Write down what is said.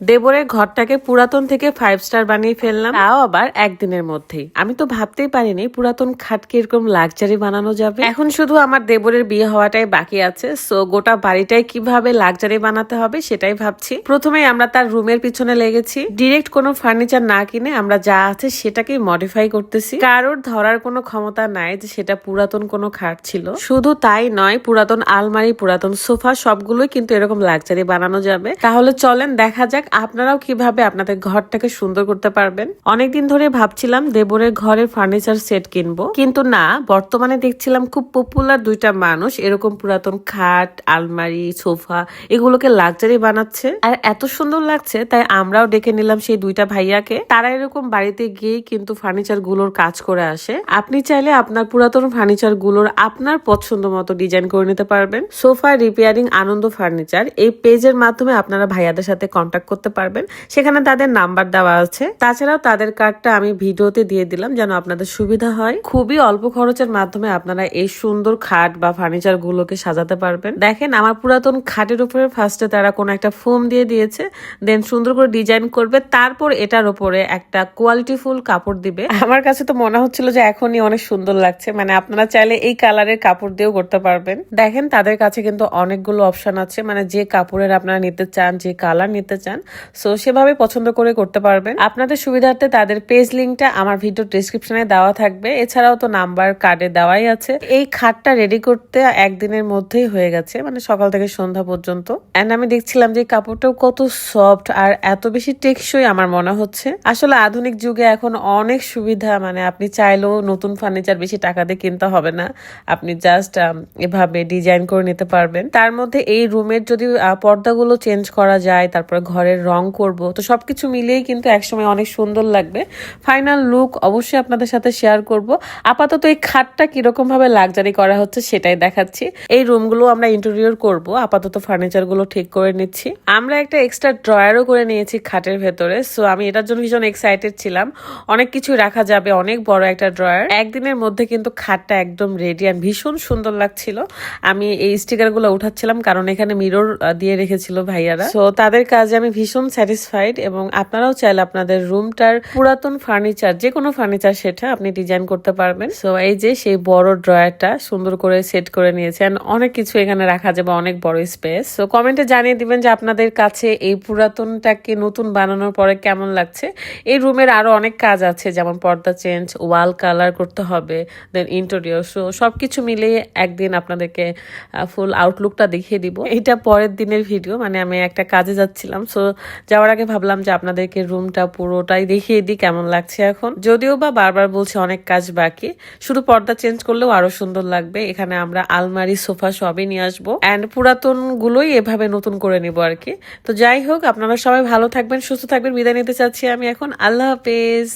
দেবরের ঘরটাকে পুরাতন থেকে ফাইভ স্টার বানিয়ে ফেললাম। তাও আবার একদিনের মধ্যেই। আমি তো ভাবতেই পারিনি পুরাতন খাটকে এরকম লাক্সারি বানানো যাবে। এখন শুধু আমার দেবরের বিয়ে হওয়াটাই বাকি আছে। সো গোটা বাড়িটাই কীভাবে লাক্সারি বানাতে হবে সেটাই ভাবছি। প্রথমেই আমরা তার রুমের পিছনে লেগেছি। ডিরেক্ট কোনো ফার্নিচার না কিনে আমরা যা আছে সেটাকেই মডিফাই করতেছি। কারোর ধরার কোনো ক্ষমতা নাই যে সেটা পুরাতন কোনো খাট ছিল। শুধু তাই নয়, পুরাতন আলমারি, পুরাতন সোফা সবগুলোই কিন্তু এরকম লাক্সারি বানানো যাবে। তাহলে চলেন দেখা যাক আপনারাও কীভাবে আপনাদের ঘরটাকে সুন্দর করতে পারবেন? অনেকদিন ধরে ভাবছিলাম দেবরের ঘরের ফার্নিচার সেট কিনবো। কিন্তু না, বর্তমানে দেখছিলাম খুব পপুলার দুইটা মানুষ এরকম পুরাতন খাট, আলমারি, সোফা, এগুলোকে লাক্সারি বানাচ্ছে। আর এত সুন্দর লাগছে, তাই আমরাও ডেকে নিলাম সেই দুইটা ভাইয়াকে। তারা এরকম বাড়িতে গিয়েই কিন্তু ফার্নিচারগুলোর কাজ করে আসে। আপনি চাইলে আপনার পুরাতন ফার্নিচারগুলোর আপনার পছন্দ মতো ডিজাইন করে নিতে পারবেন। সোফা রিপেয়ারিং আনন্দ ফার্নিচার, এই পেজের মাধ্যমে আপনারা ভাইয়াদের সাথে কন্ট্যাক্ট করতে পারবেন। সেখানে তাদের নাম্বার দেওয়া আছে। তাছাড়াও তাদের কার্ডটা আমি ভিডিওতে দিয়ে দিলাম যেন আপনাদের সুবিধা হয়। খুবই অল্প খরচের মাধ্যমে আপনারা এই সুন্দর খাট বা ফার্নিচার গুলোকে সাজাতে পারবেন। দেখেন, আমার পুরাতন খাটের উপরে ফার্স্টে তারা কোনো একটা ফোম দিয়ে দিয়েছে। দেন সুন্দর করে ডিজাইন করবে। তারপর এটার উপরে একটা কোয়ালিটিফুল কাপড় দিবে। আমার কাছে তো মনে হচ্ছিল যে এখনই অনেক সুন্দর লাগছে। মানে আপনারা চাইলে এই কালারের কাপড় দিয়েও করতে পারবেন। দেখেন, তাদের কাছে কিন্তু অনেকগুলো অপশন আছে। মানে যে কাপড়ের আপনারা নিতে চান, যে কালার নিতে চান সো সেভাবে পছন্দ করে করতে পারবেন। আপনাদের সুবিধার্থে তাদের পেজ লিঙ্কটা আমার ভিডিও ডিসক্রিপশনে দেওয়া থাকবে। এছাড়াও তো নাম্বার কার্ডে দেওয়াই আছে। এই খাটটা রেডি করতে একদিনের মধ্যেই হয়ে গেছে মানে সকাল থেকে সন্ধ্যা পর্যন্ত। এন্ড আমি দেখছিলাম যে কাপড়টাও কত সফট আর এত বেশি টেকসই আমার মনে হচ্ছে। আসলে আধুনিক যুগে এখন অনেক সুবিধা মানে আপনি চাইলেও নতুন ফার্নিচার বেশি টাকা দিয়ে কিনতে হবে না। আপনি জাস্ট এভাবে ডিজাইন করে নিতে পারবেন। তার মধ্যে এই রুমের যদি পর্দাগুলো চেঞ্জ করা যায়, তারপরে ঘরের রং করব। তো সবকিছু মিলিয়েই কিন্তু একসময় অনেক সুন্দর লাগবে। ফাইনাল লুক অবশ্যই আপনাদের সাথে শেয়ার করব। আপাতত এই খাটটা কীরকম ভাবে লাক্সারি করা হচ্ছে সেটাই দেখাচ্ছি। এই রুমগুলো আমরা ইন্টেরিয়র করব। আপাতত ফার্নিচারগুলো ঠিক করে নিচ্ছি। আমরা একটা এক্সট্রা ড্রয়ারও করে নিয়েছি খাটের ভেতরে। সো আমি এটার জন্য ভীষণ এক্সাইটেড ছিলাম। অনেক কিছু রাখা যাবে, অনেক বড় একটা ড্রয়ার একদিনের মধ্যে কিন্তু খাটটা একদম রেডি আর ভীষণ সুন্দর লাগছিল। আমি এই স্টিকারগুলো উঠাচ্ছিলাম কারণ এখানে মিরর দিয়ে রেখেছিল ভাইয়ারা। তো তাদের কাজে আমি ভীষণ স্যাটিসফাইড এবং আপনারাও চাইলে আপনাদের রুমটার পুরাতন ফার্নিচার যে কোনো ফার্নিচার সেটা আপনি ডিজাইন করতে পারবেন। সো এই যে সেই বড় ড্রয়ারটা সুন্দর করে সেট করে নিয়েছেন অনেক কিছু এখানে রাখা যাবে অনেক বড় স্পেস সো কমেন্টে জানিয়ে দিবেন যে আপনাদের কাছে এই পুরাতনটাকে নতুন বানানোর পরে কেমন লাগছে। এই রুমের আরও অনেক কাজ আছে, যেমন পর্দা চেঞ্জ, ওয়াল কালার করতে হবে দেন ইন্টেরিয়র সো সবকিছু মিলিয়ে একদিন আপনাদেরকে ফুল আউটলুকটা দেখিয়ে দিব। এটা পরের দিনের ভিডিও মানে আমি একটা কাজে যাচ্ছিলাম। সো যাওয়ার আগে ভাবলাম যে আপনাদেরকে রুমটা পুরোটাই দেখিয়ে দিই, কেমন লাগছে এখন। যদিও বা বারবার বলছি অনেক কাজ বাকি, শুধু পর্দা চেঞ্জ করলেও আরও সুন্দর লাগবে। এখানে আমরা আলমারি, সোফা সবই নিয়ে আসব। অ্যান্ড পুরাতন গুলোই এভাবে নতুন করে নিব আর কি। তো যাই হোক, আপনারা সবাই ভালো থাকবেন, সুস্থ থাকবেন। বিদায় নিতে চাচ্ছি আমি এখন। আল্লাহ হাফেজ।